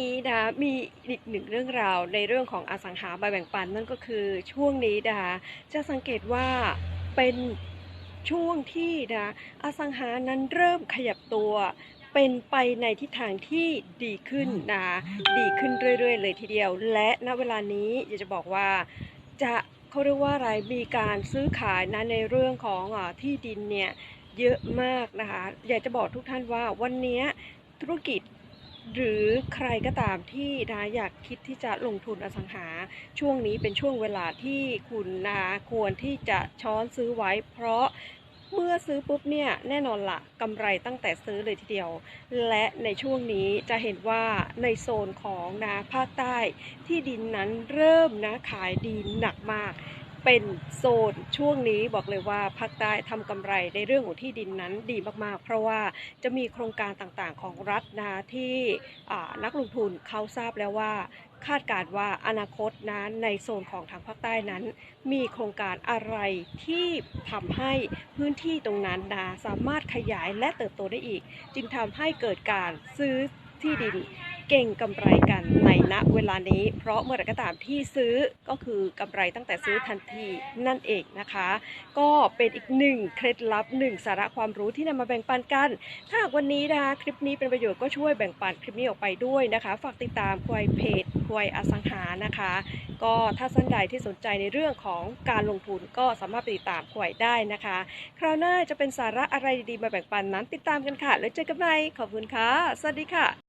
นี้นะคะมีอีกหนึ่งเรื่องราวในเรื่องของอสังหามาแบ่งปันนั่นก็คือช่วงนี้นะคะจะสังเกตว่าเป็นช่วงที่นะคะอสังหานั้นเริ่มขยับตัวเป็นไปในทิศทางที่ดีขึ้นนะคะดีขึ้นเรื่อย ๆ เลยทีเดียว และณเวลานี้อยากจะบอกว่าจะเขาเรียกว่าอะไรมีการซื้อขายนะในเรื่องของอาที่ดินเนี่ยเยอะมากนะคะอยากจะบอกทุกท่านว่าวันนี้ธุรกิจ หรือใครก็ตามที่นะอยากคิดที่จะลงทุนอสังหา ช่วงนี้เป็นช่วงเวลาที่คุณนะควรที่จะช้อนซื้อไว้ เพราะเมื่อซื้อปุ๊บเนี่ยแน่นอนละกำไรตั้งแต่ซื้อเลยทีเดียว และในช่วงนี้จะเห็นว่าในโซนของนะภาคใต้ ที่ดินนั้นเริ่มนะขายดีหนักมาก เป็นโซนช่วงนี้บอกเลยว่าภาคใต้ทำกำไรในเรื่องของที่ดินนั้นดีมากๆ เพราะว่าจะมีโครงการต่างๆของรัฐนะที่นักลงทุนเขาทราบแล้วว่าคาดการณ์ว่าอนาคตนะในโซนของทางภาคใต้นั้น มีโครงการอะไรที่ทำให้พื้นที่ตรงนั้นนะสามารถขยายและเติบโตได้อีก จึงทำให้เกิดการซื้อที่ดิน เก่งกำไรกันในณเวลานี้ เพราะเมื่อไรก็ตามที่ซื้อก็คือกำไรตั้งแต่ซื้อทันทีนั่นเองนะคะ ก็เป็นอีกหนึ่งเคล็ดลับหนึ่งสาระความรู้ที่นำมาแบ่งปันกัน ถ้าวันนี้นะคะคลิปนี้เป็นประโยชน์ก็ช่วยแบ่งปันคลิปนี้ออกไปด้วยนะคะ ฝากติดตามควายเพจควายอสังหานะคะ ก็ถ้าท่านใดที่สนใจในเรื่องของการลงทุนก็สามารถติดตามควายได้นะคะ คราวหน้าจะเป็นสาระอะไรดีๆมาแบ่งปันนั้นติดตามกันค่ะ แล้วเจอกันใหม่ขอบคุณค่ะ สวัสดีค่ะ